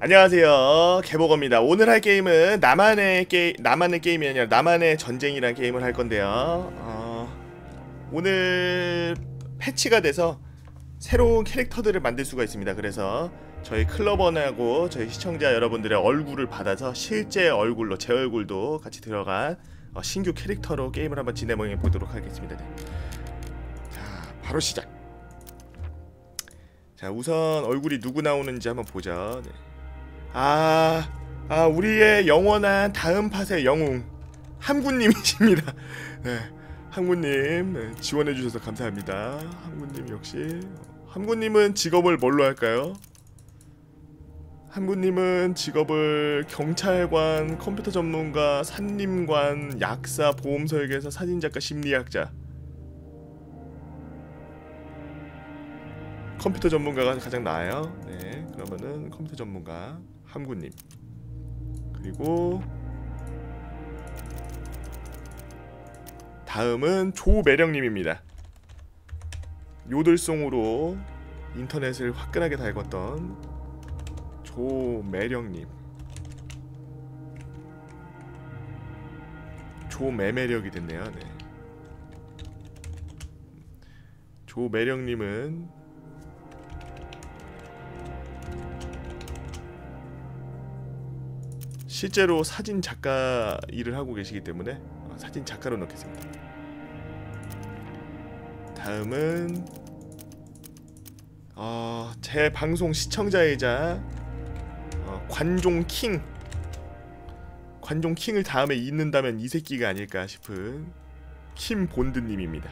안녕하세요. 개보거입니다. 오늘 할 게임은 나만의 게 나만의 게임이 아니라 나만의 전쟁이라는 게임을 할 건데요. 어, 오늘 패치가 돼서 새로운 캐릭터들을 만들 수가 있습니다. 그래서 저희 클러버하고 저희 시청자 여러분들의 얼굴을 받아서 실제 얼굴로 제 얼굴도 같이 들어간 어, 신규 캐릭터로 게임을 한번 진행해 보도록 하겠습니다. 네. 자 바로 시작. 자 우선 얼굴이 누구 나오는지 한번 보죠. 네. 아, 아 우리의 영원한 다음 팟의 영웅 함군님이십니다. 네, 함군님 네, 지원해 주셔서 감사합니다. 함군님 역시 함군님은 직업을 뭘로 할까요? 함군님은 직업을 경찰관, 컴퓨터 전문가, 산림관, 약사, 보험 설계사, 사진작가, 심리학자. 컴퓨터 전문가가 가장 나아요. 네, 그러면은 컴퓨터 전문가. 함구님. 그리고 다음은 조매령님입니다. 요들송으로 인터넷을 화끈하게 달궜던 조매령님. 조매매력이 됐네요. 네. 조매령님은 실제로 사진 작가 일을 하고 계시기 때문에 어, 사진 작가로 넣겠습니다. 다음은 어, 제 방송 시청자이자 어, 관종 킹 관종 킹을 다음에 잇는다면 이 새끼가 아닐까 싶은 킴 본드님입니다.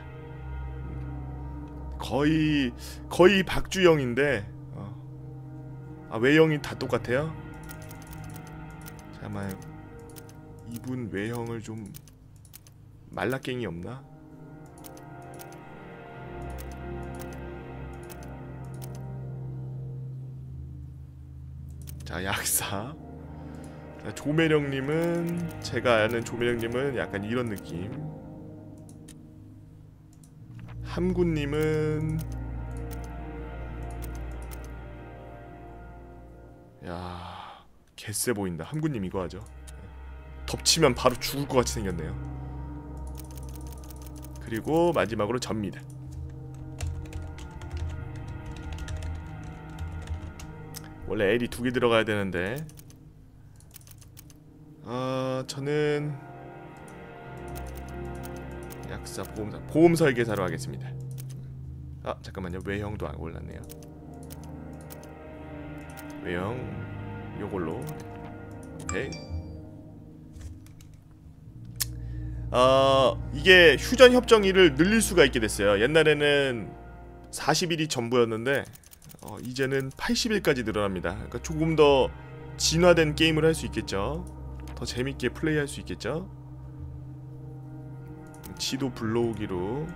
거의 거의 박주영인데 어. 아 외형이 다 똑같아요. 아마 이분 외형을 좀 말라깽이 없나? 자 약사. 자, 조매령님은 제가 아는 조매령님은 약간 이런 느낌. 함군님은 야 개쎄 보인다. 함구님 이거 하죠. 덮치면 바로 죽을 것 같이 생겼네요. 그리고 마지막으로 접니다. 원래 L이 두 개 들어가야 되는데 어, 저는 약사 보험사 보험 설계사로 하겠습니다. 아 잠깐만요 외형도 안 올랐네요. 외형 요걸로. 오케이. 어 이게 휴전 협정일을 늘릴 수가 있게 됐어요. 옛날에는 40일이 전부였는데 어, 이제는 80일까지 늘어납니다. 그러니까 조금 더 진화된 게임을 할 수 있겠죠? 더 재밌게 플레이할 수 있겠죠? 지도 불러오기로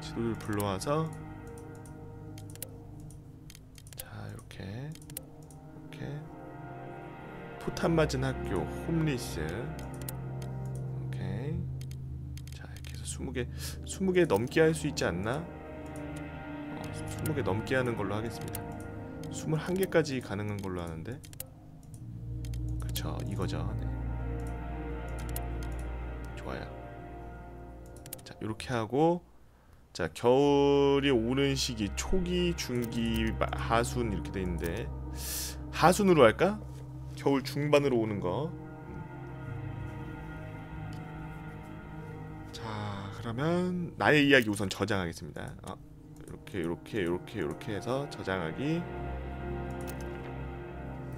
지도를 불러와서 포탄 맞은 학교 홈리스 오케이 자 이렇게 해서 20개 20개 넘게 할 수 있지 않나? 어, 20개 넘게 하는 걸로 하겠습니다 21개까지 가능한 걸로 하는데 그쵸 이거죠 네. 좋아요 자 이렇게 하고 자 겨울이 오는 시기 초기 중기 하순 이렇게 돼 있는데 하순으로 할까? 겨울 중반으로 오는 거. 자, 그러면 나의 이야기 우선 저장하겠습니다. 어, 이렇게 이렇게 이렇게 이렇게 해서 저장하기.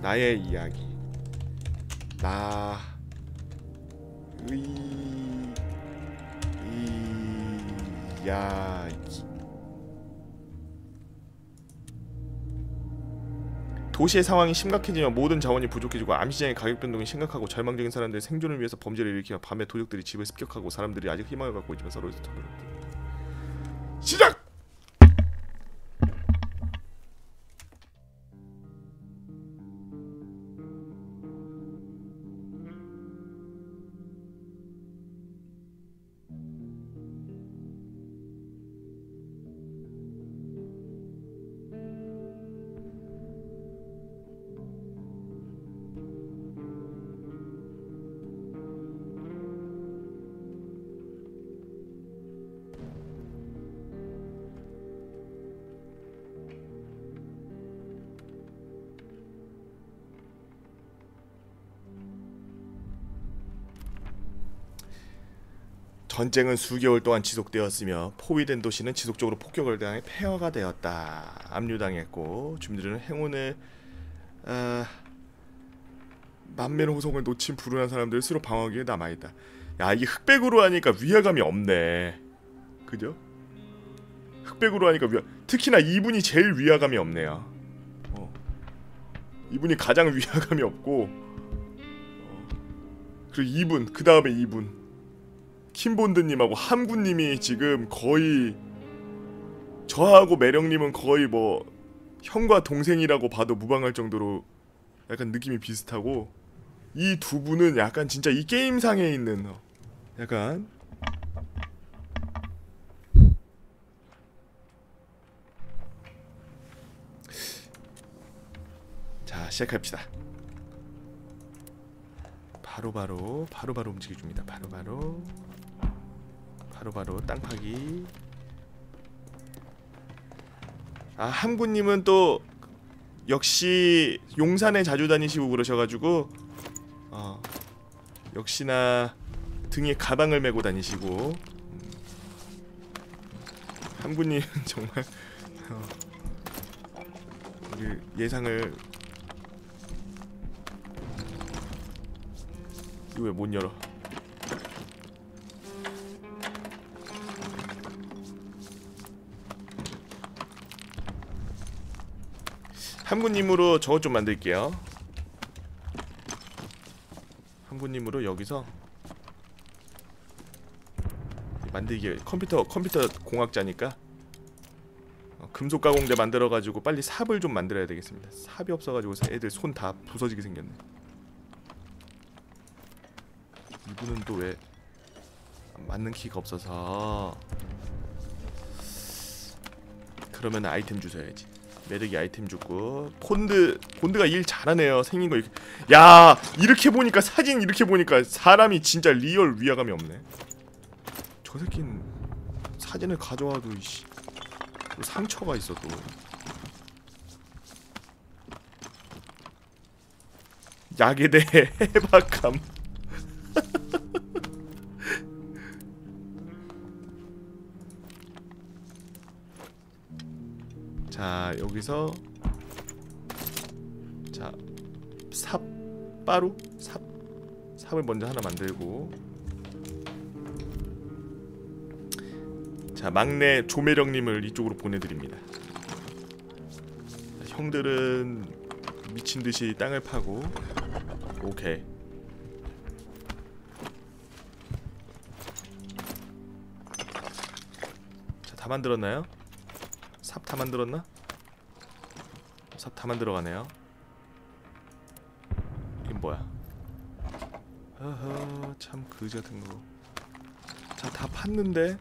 나의 이야기. 나 의 이야기. 도시의 상황이 심각해지면 모든 자원이 부족해지고 암시장의 가격 변동이 심각하고 절망적인 사람들의 생존을 위해서 범죄를 일으키며 밤에 도적들이 집을 습격하고 사람들이 아직 희망을 갖고 있지만 서로에서 시작! 전쟁은 수개월 동안 지속되었으며 포위된 도시는 지속적으로 폭격을 당해 폐허가 되었다. 압류당했고 주민들은 행운을 아, 만면의 호성을 놓친 불운한 사람들 스스로 방어하기에 남아있다. 야 이게 흑백으로 하니까 위화감이 없네. 그죠? 흑백으로 하니까 위화... 특히나 이분이 제일 위화감이 없네요. 어. 이분이 가장 위화감이 없고 어. 그리고 이분 그 다음에 이분 킴본드님하고 함구님이 지금 거의 저하고 매력님은 거의 뭐 형과 동생이라고 봐도 무방할 정도로 약간 느낌이 비슷하고 이 두 분은 약간 진짜 이 게임상에 있는 어, 약간 자 시작합시다. 바로 바로 바로 바로 움직여줍니다. 바로바로 바로바로 땅 파기 아 함구님은 또 역시 용산에 자주 다니시고 그러셔가지고 어 역시나 등에 가방을 메고 다니시고 음. 함구님 정말 어, 우리 예상을 이거 왜 못 열어? 함구님으로 저것 좀 만들게요. 함구님으로 여기서 만들기 컴퓨터 컴퓨터 공학자니까 어, 금속 가공대 만들어 가지고 빨리 삽을 좀 만들어야 되겠습니다. 삽이 없어가지고 애들 손 다 부서지게 생겼네. 이분은 또 왜 맞는 키가 없어서 그러면 아이템 주셔야지. 매력이 아이템 주고 폰드 폰드가 일 잘하네요. 생긴 거 이렇게 야 이렇게 보니까 사진 이렇게 보니까 사람이 진짜 리얼 위화감이 없네. 저 새끼는 사진을 가져와도 이씨 또 상처가 있어 또. 약에 대해 해박함. 자 여기서 자 삽바루 삽 삽을 먼저 하나 만들고 자 막내 조매령님을 이쪽으로 보내드립니다. 자, 형들은 미친 듯이 땅을 파고 오케이. 자 다 만들었나요? 삽 다 만들었나? 삽 다 만들어 가네요. 이건 뭐야? 허허 참 그지 같은 거. 자다 팠는데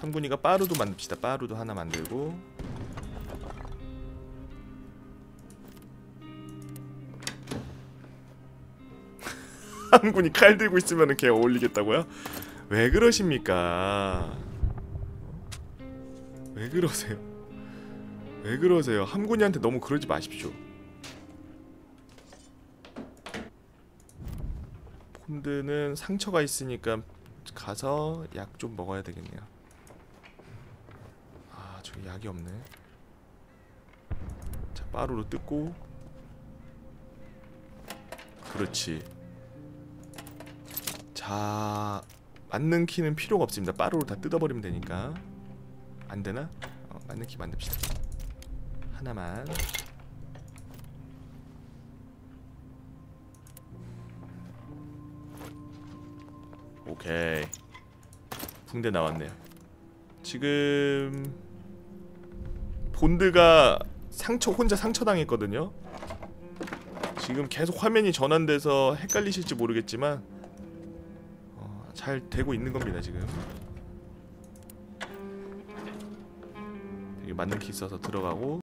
한군이가 빠루도 만듭시다. 빠루도 하나 만들고 한군이 칼 들고 있으면 걔 어울리겠다고요? 왜 그러십니까? 왜 그러세요? 왜 그러세요? 함군이한테 너무 그러지 마십시오. 폰드는 상처가 있으니까 가서 약 좀 먹어야 되겠네요. 아, 저기 약이 없네. 자, 빠루로 뜯고. 그렇지. 자, 맞는 키는 필요가 없습니다. 빠루로 다 뜯어버리면 되니까. 안 되나? 어, 맞는 키 만듭시다. 하나만. 오케이. 붕대 나왔네요. 지금 본드가 상처 혼자 상처 당했거든요. 지금 계속 화면이 전환돼서 헷갈리실지 모르겠지만 어, 잘 되고 있는 겁니다 지금. 여기 맞는 키 있어서 들어가고